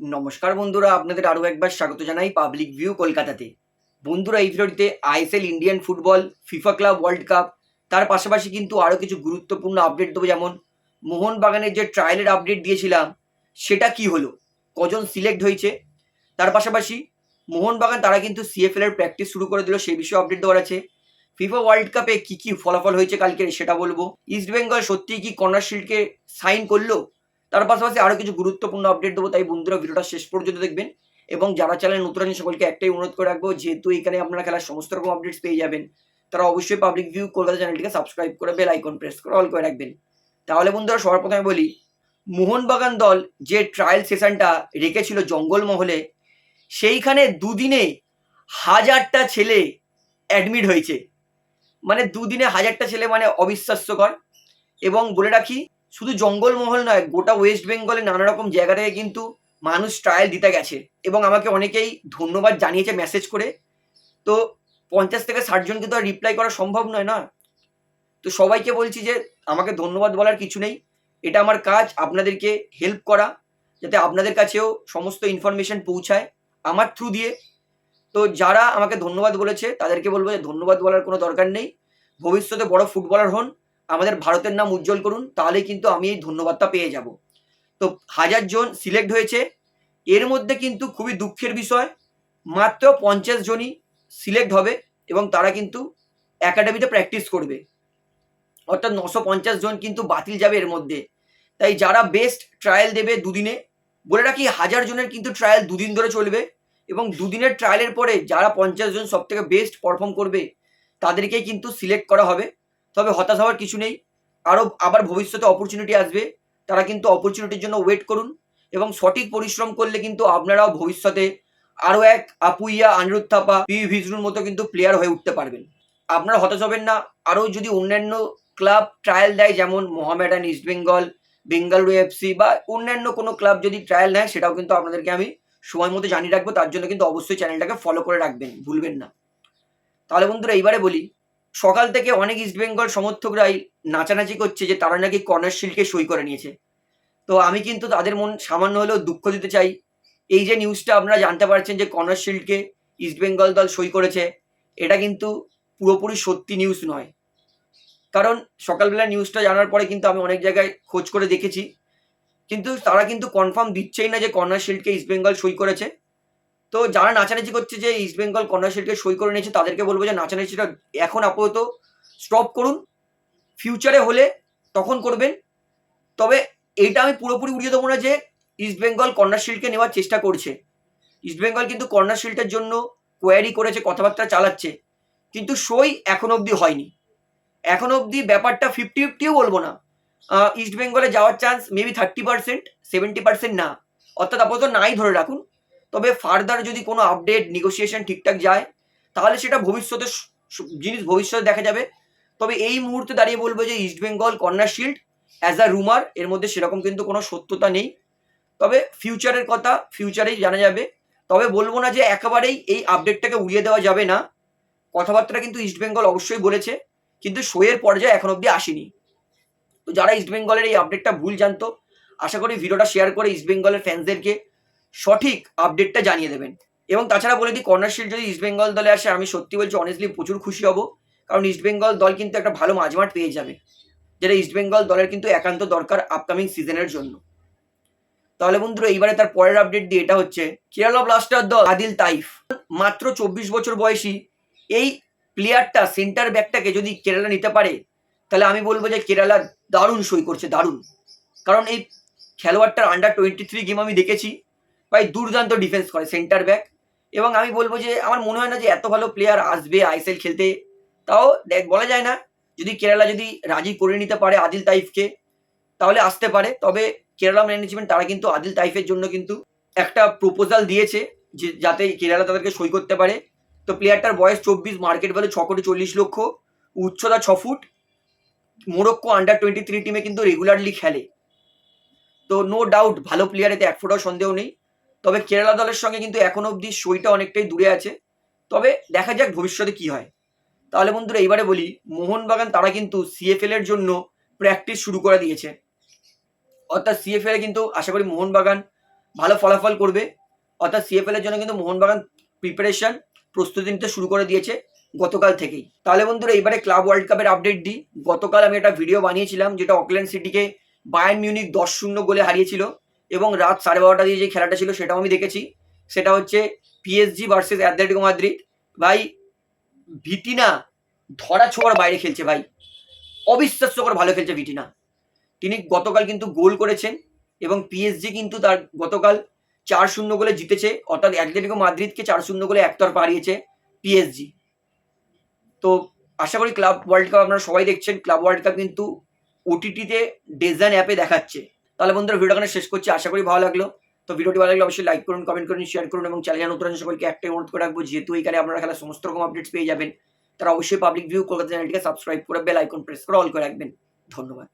নমস্কার বন্ধুরা, আপনাদের আরও একবার স্বাগত জানাই পাবলিক ভিউ কলকাতাতে। বন্ধুরা, এই ভিডিওটিতে ISL Indian football FIFA club world cup তার পাশাপাশি কিন্তু আরও কিছু গুরুত্বপূর্ণ আপডেট দেবো। যেমন, মোহনবাগানের যে ট্রায়ালের আপডেট দিয়েছিলাম, সেটা কি হলো? কজন সিলেক্ট হয়েছে? তার পাশাপাশি, মোহনবাগান তারা কিন্তু সিএফএল এর প্র্যাকটিস শুরু করে দিল, সেই বিষয়ে আপডেট দেওয়ার আছে। ফিফা ওয়ার্ল্ড কাপে কি কি ফলাফল হয়েছে কালকে, সেটা বলব। ইস্ট বেঙ্গল সত্যিই কি কর্নার শিল্ডকে সাইন করল? তার পাশাপাশি আরও কিছু গুরুত্বপূর্ণ আপডেট দেবো, তাই বন্ধুরা ভিডিওটা শেষ পর্যন্ত দেখবেন। এবং যারা চ্যানেল নতুন আছেন, সকলকে একটাই অনুরোধ করে রাখব, যেহেতু এখানে আপনারা খেলার সমস্ত রকম আপডেটস পেয়ে যাবেন, তারা অবশ্যই পাবলিক ভিউ কলকাতা চ্যানেলটিকে সাবস্ক্রাইব করে বেল আইকন প্রেস করে অল করে রাখবেন। তাহলে বন্ধুরা সবার প্রথমে বলি, মোহনবাগান দল যে ট্রায়াল সেশনটা রেখেছিল জঙ্গলমহলে, সেইখানে দুদিনে হাজারটা ছেলে অ্যাডমিট হয়েছে। মানে দুদিনে হাজারটা ছেলে মানে অবিশ্বাস্যকর। এবং বলে রাখি শুধু জঙ্গলমহল নয়, গোটা ওয়েস্ট বেঙ্গলে নানা রকম জায়গা থেকে কিন্তু মানুষ ট্রায়াল দিতে গেছে। এবং আমাকে অনেকেই ধন্যবাদ জানিয়েছে মেসেজ করে। তো পঞ্চাশ থেকে ষাট জনকে তো আর রিপ্লাই করা সম্ভব নয় না? তো সবাইকে বলছি যে, আমাকে ধন্যবাদ বলার কিছু নেই। এটা আমার কাজ, আপনাদেরকে হেল্প করা, যাতে আপনাদের কাছেও সমস্ত ইনফরমেশন পৌঁছায় আমার থ্রু দিয়ে। তো যারা আমাকে ধন্যবাদ বলেছে, তাদেরকে বলব যে ধন্যবাদ বলার কোনো দরকার নেই। ভবিষ্যতে বড় ফুটবলার হন। আমাদের ভারতের নাম উজ্জ্বল করুন, তাহলেই কিন্তু আমি এই ধন্যবাদটা পেয়ে যাব। তো হাজার জন সিলেক্ট হয়েছে। এর মধ্যে কিন্তু খুবই দুঃখের বিষয়, মাত্র পঞ্চাশ জনই সিলেক্ট হবে এবং তারা কিন্তু একাডেমিতে প্র্যাকটিস করবে। অর্থাৎ নশো পঞ্চাশ জন কিন্তু বাতিল যাবে এর মধ্যে। তাই যারা বেস্ট ট্রায়াল দেবে দুদিনে, বলে রাখি হাজার জনের কিন্তু ট্রায়াল দুদিন ধরে চলবে এবং দুদিনের ট্রায়ালের পরে যারা পঞ্চাশ জন সব থেকে বেস্ট পারফর্ম করবে, তাদেরকেই কিন্তু সিলেক্ট করা হবে। তবে হতাশ হওয়ার কিছু নেই। আরও আবার ভবিষ্যতে অপরচুনিটি আসবে। তারা কিন্তু অপরচুনিটির জন্য ওয়েট করুন এবং সঠিক পরিশ্রম করলে কিন্তু আপনারাও ভবিষ্যতে আরও এক আপুইয়া আনিরুদ্ধ থাপা, পি ভিজরুর মতো কিন্তু প্লেয়ার হয়ে উঠতে পারবেন। আপনারা হতাশ হবেন না। আরও যদি অন্যান্য ক্লাব ট্রায়াল দেয়, যেমন মোহামেডান ইস্ট বেঙ্গল বেঙ্গালুরু এফসি বা অন্যান্য কোনো ক্লাব যদি ট্রায়াল নেয়, সেটাও কিন্তু আপনাদেরকে আমি সময় মতো জানিয়ে রাখব। তার জন্য কিন্তু অবশ্যই চ্যানেলটাকে ফলো করে রাখবেন। ভুলবেন না। তাহলে বন্ধুরা, এইবারে বলি সকাল থেকে অনেক ইস্ট বেঙ্গল সমর্থকরাই নাচানাচি করছে যে তারা নাকি কর্নার শিল্ডকে সই করে নিয়েছে। তো আমি কিন্তু তাদের মন সামান্য হলেও দুঃখ দিতে চাই। এই যে নিউজটা আপনারা জানতে পারছেন যে কর্নার শিল্ডকে ইস্ট বেঙ্গল দল সই করেছে, এটা কিন্তু পুরোপুরি সত্যি নিউজ নয়। কারণ সকালবেলা নিউজটা জানার পরে কিন্তু আমি অনেক জায়গায় খোঁজ করে দেখেছি। কিন্তু তারা কিন্তু কনফার্ম দিচ্ছেই না যে কর্নার শিল্ডকে ইস্ট বেঙ্গল সই করেছে। তো যারা নাচানাচি করছে যে ইস্ট বেঙ্গল কর্নার শিল্ডকে সই করে নিয়েছে, তাদেরকে বলব যে নাচানাচিটা এখন আপাতত স্টপ করুন। ফিউচারে হলে তখন করবেন। তবে এইটা আমি পুরোপুরি উড়িয়ে দেবো না যে ইস্ট বেঙ্গল কর্নার শিল্ডকে নেওয়ার চেষ্টা করছে। ইস্ট বেঙ্গল কিন্তু কর্নার শিল্ডের জন্য কোয়ারি করেছে, কথাবার্তা চালাচ্ছে। কিন্তু সই এখন অবধি হয়নি। এখন অবধি ব্যাপারটা ফিফটি ফিফটিও বলব না। ইস্ট বেঙ্গলে যাওয়ার chance maybe thirty percent seventy percent না। অর্থাৎ আপাতত নাই ধরে রাখুন। তবে ফার্দার যদি কোনো আপডেট নেগোসিয়েশন ঠিকঠাক যায়, তাহলে সেটা ভবিষ্যতে জিনিস ভবিষ্যতে দেখা যাবে। তবে এই মুহূর্তে দাঁড়িয়ে বলব যে East Bengal Corner Shield as a rumour এর মধ্যে সেরকম কিন্তু কোনো সত্যতা নেই। তবে ফিউচারের কথা ফিউচারেই জানা যাবে। তবে বলব না যে একেবারেই এই আপডেটটাকে উড়িয়ে দেওয়া যাবে না। কথাবার্তা কিন্তু ইস্ট বেঙ্গল অবশ্যই বলেছে, কিন্তু শোয়ের পর্যায়ে এখন অবধি আসেনি। তো যারা ইস্ট বেঙ্গলের এই আপডেটটা ভুল জানতো, আশা করি ভিডিওটা শেয়ার করে ইস্ট বেঙ্গলের ফ্যান্সদেরকে সঠিক আপডেটটা জানিয়ে দেবেন। এবং তাছাড়া বলে দিই কর্নার শিল্ড যদি ইস্ট বেঙ্গল দলে আসে, আমি সত্যি বলছি অনেস্টলি প্রচুর খুশি হব। কারণ ইস্ট বেঙ্গল দল কিন্তু একটা ভালো মাঝমাঠ পেয়ে যাবে, যেটা ইস্ট বেঙ্গল দলের কিন্তু একান্ত দরকার আপকামিং সিজনের জন্য। তাহলে বন্ধুরা, এইবারে তার পরের আপডেট দিয়ে এটা হচ্ছে কেরালা ব্লাস্টার দল আদিল তাইফ। মাত্র চব্বিশ বছর বয়সী, এই প্লেয়ারটা সেন্টার ব্যাকটাকে যদি কেরালা নিতে পারে, তাহলে আমি বলব যে কেরালা দারুণ সই করছে, দারুণ। কারণ এই খেলোয়াড়টার আন্ডার টোয়েন্টি থ্রি গেম আমি দেখেছি ভাই দুর্দান্ত ডিফেন্স করে সেন্টার ব্যাক এবং আমি বলব যে, আমার মনে হয় না যে এত ভালো প্লেয়ার আসবে আইএসএল খেলতে। তাও দেখ, বলা যায় না, যদি কেরালা যদি রাজি করে নিতে পারে আদিল তাইফকে, তাহলে আসতে পারে। তবে কেরালা ম্যানেজমেন্ট তারা কিন্তু আদিল তাইফের জন্য কিন্তু একটা প্রপোজাল দিয়েছে, যে যাতে কেরালা তাদেরকে সই করতে পারে। তো প্লেয়ারটার বয়স চব্বিশ মার্কেট ভ্যালু ছ কোটি চল্লিশ লক্ষ, উচ্চতা ছ foot. Morocco under twenty three টিমে কিন্তু রেগুলারলি খেলে। তো নো ডাউট ভালো প্লেয়ার এতে এক ফোটাও সন্দেহ নেই। তবে কেরালা দলের সঙ্গে কিন্তু এখন অবধি সইটা অনেকটাই দূরে আছে। তবে দেখা যাক ভবিষ্যতে কি হয়। তাহলে বন্ধুরা, এইবারে বলি, মোহনবাগান তারা কিন্তু সিএফএল এর জন্য প্র্যাকটিস শুরু করে দিয়েছে। অর্থাৎ সিএফএল এ কিন্তু আশা করি মোহনবাগান ভালো ফলাফল করবে। অর্থাৎ সিএফএল এর জন্য কিন্তু মোহনবাগান প্রিপারেশন প্রস্তুতি নিতে শুরু করে দিয়েছে গতকাল থেকেই। তাহলে বন্ধুরা এবারে ক্লাব ওয়ার্ল্ড কাপের আপডেট দিই। গতকাল আমি একটা ভিডিও বানিয়েছিলাম, যেটা অকল্যান্ড সিটিকে বায়ার্ন মিউনিক দশ শূন্য গোলে হারিয়েছিল। এবং রাত সাড়ে বারোটা দিয়ে যে খেলাটা ছিল সেটাও আমি দেখেছি। সেটা হচ্ছে পিএসজি ভার্সেস অ্যাথলেটিকো মাদ্রিদ ভাই, ভিটিনা ধরা ছোঁয়ার বাইরে খেলছে ভাই। অবিশ্বাস্যকর ভালো খেলছে ভিটিনা। তিনি গতকাল কিন্তু গোল করেছেন এবং পিএসজি কিন্তু তার গতকাল চার শূন্য গোলে জিতেছে। অর্থাৎ অ্যাথলেটিকো মাদ্রিদকে চার শূন্য গোলে একতরফা হারিয়েছে পিএসজি তো আশা করি ক্লাব ওয়ার্ল্ড কাপ আপনারা সবাই দেখছেন। ক্লাব ওয়ার্ল্ড কাপ কিন্তু ওটিটিতে ডিজাইন অ্যাপে দেখাচ্ছে। তাহলে বন্ধুরা ভিডিওটা এখানে শেষ করছি, আশা করি ভালো লাগল। তো ভিডিওটি ভালো লাগলে অবশ্যই লাইক করুন কমেন্ট করুন শেয়ার করুন এবং চ্যানেল নতুন সকলকে একটাই অনুরোধ করে রাখব, যেহেতু এখানে আপনারা খেলা সমস্ত রকম আপডেটস পেয়ে যাবেন, তারা অবশ্যই পাবলিক ভিউ কলকাতা চ্যানেলটিকে সাবস্ক্রাইব করে বেল আইকন প্রেস করে অল করে রাখবেন। ধন্যবাদ।